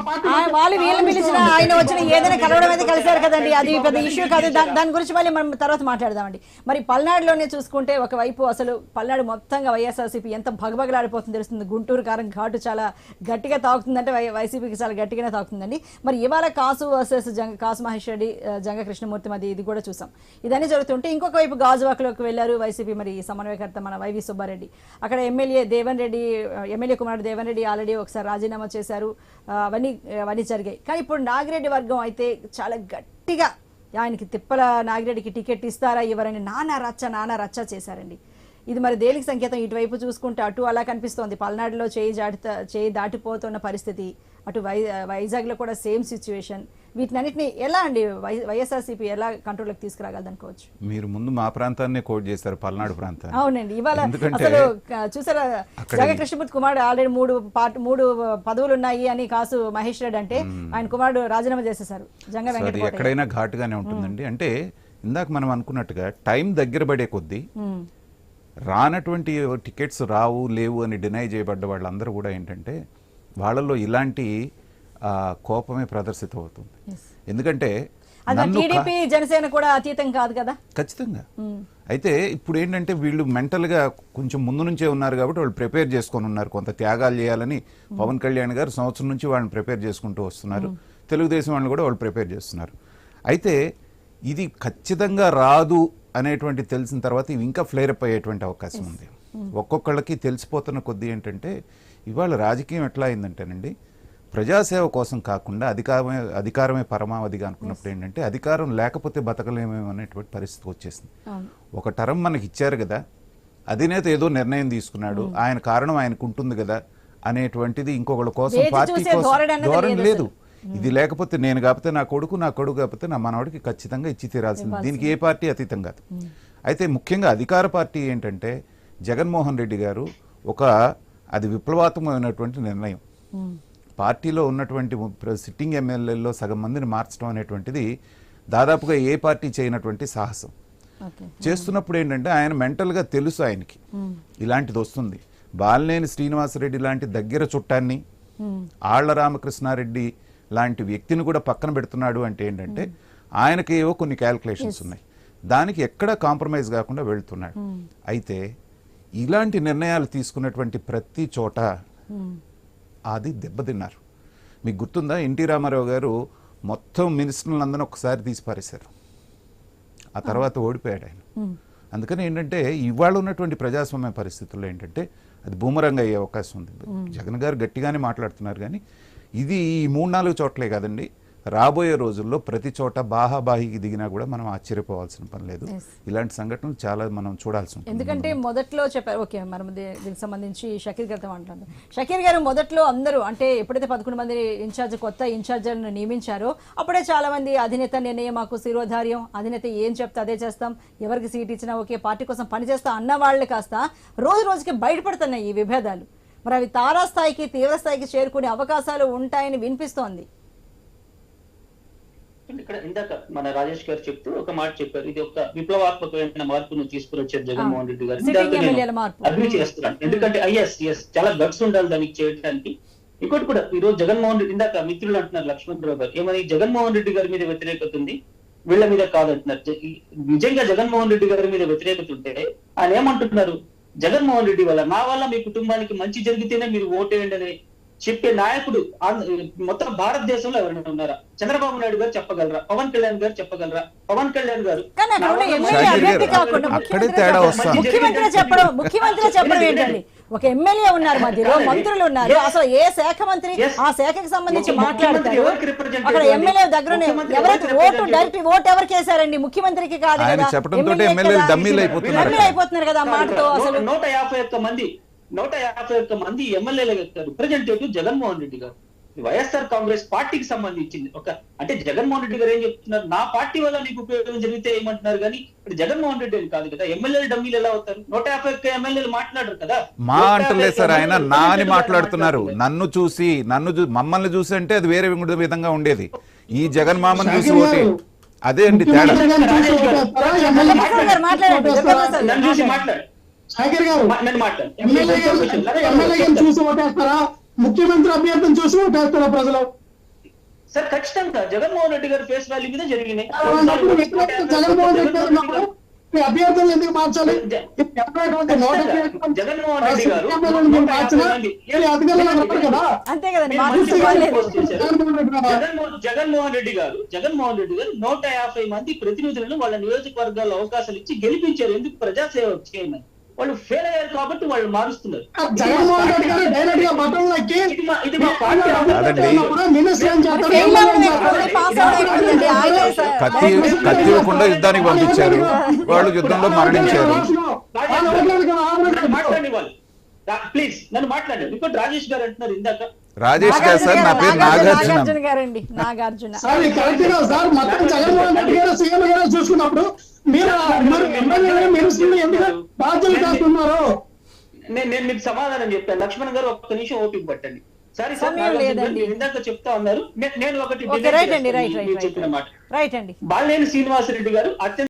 వాళ్ళు వీళ్ళు పిలిచిన ఆయన వచ్చిన ఏదైనా కలవడం అయితే కలిశారు కదండి. అది పెద్ద ఇష్యూ కాదు. దాని గురించి మళ్ళీ మనం తర్వాత మాట్లాడదామండి. మరి పల్నాడులోనే చూసుకుంటే ఒకవైపు అసలు పల్నాడు మొత్తంగా వైఎస్ఆర్సీపీ ఎంత భగభగలాడిపోతుంది తెలుస్తుంది. గుంటూరు కారం ఘాటు చాలా గట్టిగా తాకుతుందంటే వై- వైసీపీకి చాలా గట్టిగానే తాకుతుందండి. మరి ఇవాళ కాసు వర్సెస్ జంగ కాసు మహేష్ రెడ్డి జంగ కృష్ణమూర్తి మరి ఇది కూడా చూసాం. ఇదన్నీ జరుగుతుంటే ఇంకొక వైపు గాజువాకలోకి వెళ్ళారు వైసీపీ మరి సమన్వయకర్త మన వైవి సుబ్బారెడ్డి. అక్కడ ఎమ్మెల్యే దేవన్ రెడ్డి ఎమ్మెల్యే కుమారుడు దేవన్ రెడ్డి ఆల్రెడీ ఒకసారి రాజీనామా చేశారు. ఆ, అవన్నీ అవన్నీ జరిగాయి. కానీ ఇప్పుడు నాగిరెడ్డి వర్గం అయితే చాలా గట్టిగా ఆయనకి తిప్పల నాగిరెడ్డికి టికెట్ ఇస్తారా ఇవ్వరని నానా రచ్చ నానా రచ్చ చేశారండి. ఇది మరి దేనికి సంకేతం ఇటువైపు చూసుకుంటే అటు అలా కనిపిస్తోంది. పల్నాడులో చేయి జాటి చేయి దాటిపోతున్న పరిస్థితి అటు వై వైజాగ్లో కూడా సేమ్ సిచ్యువేషన్ వీటినన్నిటిని ఎలా అండి వైఎస్ఆర్సీపీ ఎలా కంట్రోల్లోకి తీసుకురాగలదు అనుకోవచ్చు మీరు ముందు మా ప్రాంతాన్ని కోట్ చేశారు పల్నాడు ప్రాంతాన్ని. అవునండి. ఇవాళ అసలు చూసారా? అక్కడ జగన్ కృష్ణమూర్తి కుమారుడు ఆల్రెడీ మూడు పార్ట్ మూడు పదవులు ఉన్నాయి అని కాసు మహేష్ రెడ్డి అంటే ఆయన కుమారుడు రాజీనామా చేసేశారు. జంగ వెంకటకోట ఎక్కడైనా ఘాటుగానే ఉంటుందండి. అంటే ఇందాక మనం అనుకున్నట్టుగా టైం దగ్గర పడే కొద్దీ రానటువంటి టికెట్స్ రావు లేవు అని డినై చేయబడ్డ వాళ్ళందరూ కూడా ఏంటంటే వాళ్ళల్లో ఇలాంటి కోపమే ప్రదర్శితం అవుతుంది ఎందుకంటే టీడీపీ జనసేన కూడా అతీతం కాదు కదా? ఖచ్చితంగా. అయితే ఇప్పుడు ఏంటంటే వీళ్ళు మెంటల్గా కొంచెం ముందు నుంచే ఉన్నారు కాబట్టి వాళ్ళు ప్రిపేర్ చేసుకొని ఉన్నారు. కొంత త్యాగాలు చేయాలని పవన్ కళ్యాణ్ గారు సంవత్సరం నుంచి వాళ్ళని ప్రిపేర్ చేసుకుంటూ వస్తున్నారు. తెలుగుదేశం వాళ్ళు కూడా వాళ్ళు ప్రిపేర్ చేస్తున్నారు. అయితే ఇది ఖచ్చితంగా రాదు అనేటువంటి తెలిసిన తర్వాత ఇవి ఇంకా ఫ్లేరప్ అయ్యేటువంటి అవకాశం ఉంది. ఒక్కొక్కళ్ళకి తెలిసిపోతున్న కొద్దీ ఏంటంటే ఇవాళ రాజకీయం ఎట్లా అయిందంటేనండి ప్రజాసేవ కోసం కాకుండా అధికారమే అధికారమే పరమావధిగా అనుకున్నప్పుడు ఏంటంటే అధికారం లేకపోతే బతకలేమేమో అనేటువంటి పరిస్థితి వచ్చేసింది. ఒక టర్మ్ మనకి ఇచ్చారు కదా అధినేత ఏదో నిర్ణయం తీసుకున్నాడు ఆయన కారణం ఆయనకు ఉంటుంది కదా అనేటువంటిది ఇంకొకళ్ళ కోసం పార్టీ కోసం ధోరణి లేదు ఇది లేకపోతే నేను కాకపోతే నా కొడుకు నా కొడుకు కాకపోతే నా మనవాడికి ఖచ్చితంగా ఇచ్చి తీరాల్సింది. దీనికి ఏ పార్టీ అతీతం కాదు. అయితే ముఖ్యంగా అధికార పార్టీ ఏంటంటే జగన్మోహన్ రెడ్డి గారు ఒక అది విప్లవాత్మకమైనటువంటి నిర్ణయం. పార్టీలో ఉన్నటువంటి సిట్టింగ్ ఎమ్మెల్యేల్లో సగం మందిని మార్చడం అనేటువంటిది దాదాపుగా ఏ పార్టీ చేయనటువంటి సాహసం. చేస్తున్నప్పుడు ఏంటంటే ఆయన మెంటల్గా తెలుసు ఆయనకి. ఇలాంటిది వస్తుంది. బాలినేని శ్రీనివాసరెడ్డి లాంటి దగ్గర చుట్టాన్ని ఆళ్ళ రామకృష్ణారెడ్డి లాంటి వ్యక్తిని కూడా పక్కన పెడుతున్నాడు అంటే ఏంటంటే ఆయనకి ఏవో కొన్ని క్యాల్కులేషన్స్ ఉన్నాయి. దానికి ఎక్కడ కాంప్రమైజ్ కాకుండా వెళ్తున్నాడు. అయితే ఇలాంటి నిర్ణయాలు తీసుకున్నటువంటి ప్రతి చోట అది దెబ్బతిన్నారు. మీకు గుర్తుందా? ఎన్టీ రామారావు గారు మొత్తం మినిస్టర్లందరూ ఒకసారి తీసి పారేశారు. ఆ తర్వాత ఓడిపోయాడు ఆయన. అందుకని ఏంటంటే ఇవాళ ఉన్నటువంటి ప్రజాస్వామ్య పరిస్థితుల్లో ఏంటంటే అది బూమరంగా అయ్యే అవకాశం ఉంది. జగన్ గారు గట్టిగానే మాట్లాడుతున్నారు కానీ ఇది ఈ మూడు నాలుగు చోట్లే కాదండి. రాబోయే రోజుల్లో ప్రతి చోట బాహాబాహికి దిగినా కూడా మనం ఆశ్చర్యపోవాల్సిన పని లేదు. ఇలాంటి సంఘటనలు చాలా మనం చూడాల్సి ఉంటుంది. ఎందుకంటే మొదట్లో చెప్పారు ఓకే మనం దీనికి సంబంధించి షకీర్ గారితో మాట్లాడదాం. షకీర్ గారు మొదట్లో అందరూ అంటే ఎప్పుడైతే పదకొండు మంది ఇన్ఛార్జ్ కొత్త ఇన్ఛార్జీలను నియమించారో అప్పుడే చాలా మంది అధినేత నిర్ణయం మాకు శిరోధార్యం అధినేత ఏం చెప్తే అదే చేస్తాం ఎవరికి సీట్ ఇచ్చినా ఓకే పార్టీ కోసం పనిచేస్తాం అన్న వాళ్ళు కాస్త రోజు రోజుకి బయటపడుతున్నాయి ఈ విభేదాలు. మరి అవి తారాస్థాయికి తీవ్రస్థాయికి చేరుకునే అవకాశాలు ఉంటాయని వినిపిస్తోంది. ఇక్కడ ఇందాక మన రాజేష్ గారు చెప్తూ ఒక మాట చెప్పారు. ఇది ఒక విప్లవాత్మకమైన మార్పును తీసుకుని జగన్మోహన్ రెడ్డి గారు. దాంతో నేను. అగ్రి చేస్తున్నాను ఎందుకంటే ఎస్ ఎస్ చాలా గట్స్ ఉండాలి దానికి చేయడానికి. ఇంకోటి కూడా ఈ రోజు జగన్మోహన్ రెడ్డి ఇందాక మిత్రులు అంటున్నారు లక్ష్మణరావు గారు ఏమని జగన్మోహన్ రెడ్డి గారి మీద వ్యతిరేకత ఉంది? వీళ్ళ మీద కాదంటున్నారు. నిజంగా జగన్మోహన్ రెడ్డి గారి మీద వ్యతిరేకత ఉంటే ఆయన ఏమంటున్నారు? జగన్మోహన్ రెడ్డి వల్ల నా వల్ల మీ కుటుంబానికి మంచి జరిగితేనే మీరు ఓటేయండి అని చెప్పే నాయకుడు మొత్తం భారతదేశంలో ఎవరైనా ఉన్నారా చంద్రబాబు నాయుడు గారు చెప్పగలరా పవన్ కళ్యాణ్ గారు చెప్పగలరా పవన్ కళ్యాణ్ గారు ఎమ్మెల్యే ముఖ్యమంత్రి తేడా చెప్పడం-. ముఖ్యమంత్రి చెప్పడం ఏంటండి ఒక ఎమ్మెల్యే ఉన్నారు మధ్యలో. మంత్రులు ఉన్నారు. అసలు ఏ శాఖ మంత్రి. ఆ శాఖకి సంబంధించి మాట్లాడతారు అక్కడ? ఎమ్మెల్యే ఎవరైతే ఓటు represent డైరెక్ట్ ఓటు ఎవరికి వేశారండి ముఖ్యమంత్రికి కాదు. డమ్మీలు అయిపోతున్నారు డమ్మీలు అక్కడ. అయిపోతున్నారు కదా ఆ మాటతో అసలు నూట- నూట యాభై ఒక్క మంది నూట యాభై ఒక్క మంది ఎమ్మెల్యేల రిప్రజెంటేటివ్ జగన్మోహన్ రెడ్డి గారు. వైఎస్ఆర్ కాంగ్రెస్ పార్టీకి సంబంధించింది. ఒక అంటే జగన్మోహన్ రెడ్డి గారు ఏం చెప్తున్నారు? నా పార్టీ వల్ల నీకు ఉపయోగం జరిగితే ఏమంటున్నారు కానీ ఇప్పుడు జగన్మోహన్ రెడ్డి అని కాదు కదా. ఎమ్మెల్యేలు డమ్మీలు ఎలా అవుతారు? నూట యాభై ఒక్క ఎమ్మెల్యేలు మాట్లాడరు కదా. మా అంటలేదు సార్ ఆయన నా అని మాట్లాడుతున్నారు. నన్ను చూసి నన్ను చూ మమ్మల్ని చూసి అంటే అది వేరే విధంగా- విధంగా ఉండేది. ఈ జగన్ మామని చూసి ఓటే. గారు, అదే అండి తేడా. ముఖ్యమంత్రి గారిని చూసి ఓటేస్తారా? ఎమ్మెల్యే దుర్గాప్రసాద్ గారు ఎమ్మెల్యే గారు- చూసి ఓటేస్తారా? ముఖ్యమంత్రి అభ్యర్థిని చూసి ఓటేస్తారా ప్రజలు. సార్ ఖచ్చితంగా జగన్మోహన్ రెడ్డి గారి ఫేస్ వాల్యూ మీద జరిగినాయి. జగన్మోహన్ రెడ్డి గారు అభ్యర్థులు ఎందుకు మార్చాలి? జగన్మోహన్ రెడ్డి గారు జగన్మోహన్ రెడ్డి గారు నూట యాభై మంది ప్రతినిధులను వాళ్ళ నియోజకవర్గాల్లో అవకాశాలు ఇచ్చి గెలిపించారు. ఎందుకు ప్రజాసేవ చేయమని? వాళ్ళు ఫెయిల్ అయ్యారు కాబట్టి వాళ్ళు మారుస్తున్నారు. జగన్మోహన్ రెడ్డి గారు డైరెక్ట్గా బటన్ నొక్కి ఇది మా- పార్టీ. కత్తి కత్తి ఇవ్వకుండా యుద్ధానికి పంపించారు. వాళ్ళు యుద్ధంలో మరణించారు. మాట్లాడండి. వాళ్ళు. ప్లీజ్ నన్ను మాట్లాడండి. ఇంకోటి రాజేష్ గారు అంటున్నారు ఇందాక. రాజేష్ గారు సార్ నా పేరు నాగార్జున గారండి. నాగార్జున. సార్ కరెక్ట్గా సార్ మొత్తం జగన్మోహన్ రెడ్డి గారు సీఎం గారు చూసుకున్నప్పుడు నేను మీకు సమాధానం చెప్పాను. లక్ష్మణ్ గారు ఒక్క నిమిషం ఓపిక పట్టండి. సరే ఇందాక చెప్తా ఉన్నారు. నేను ఒకటి చెప్పిన మాట. రైట్ అండి. బాలినేని శ్రీనివాసరెడ్డి గారు అత్యంత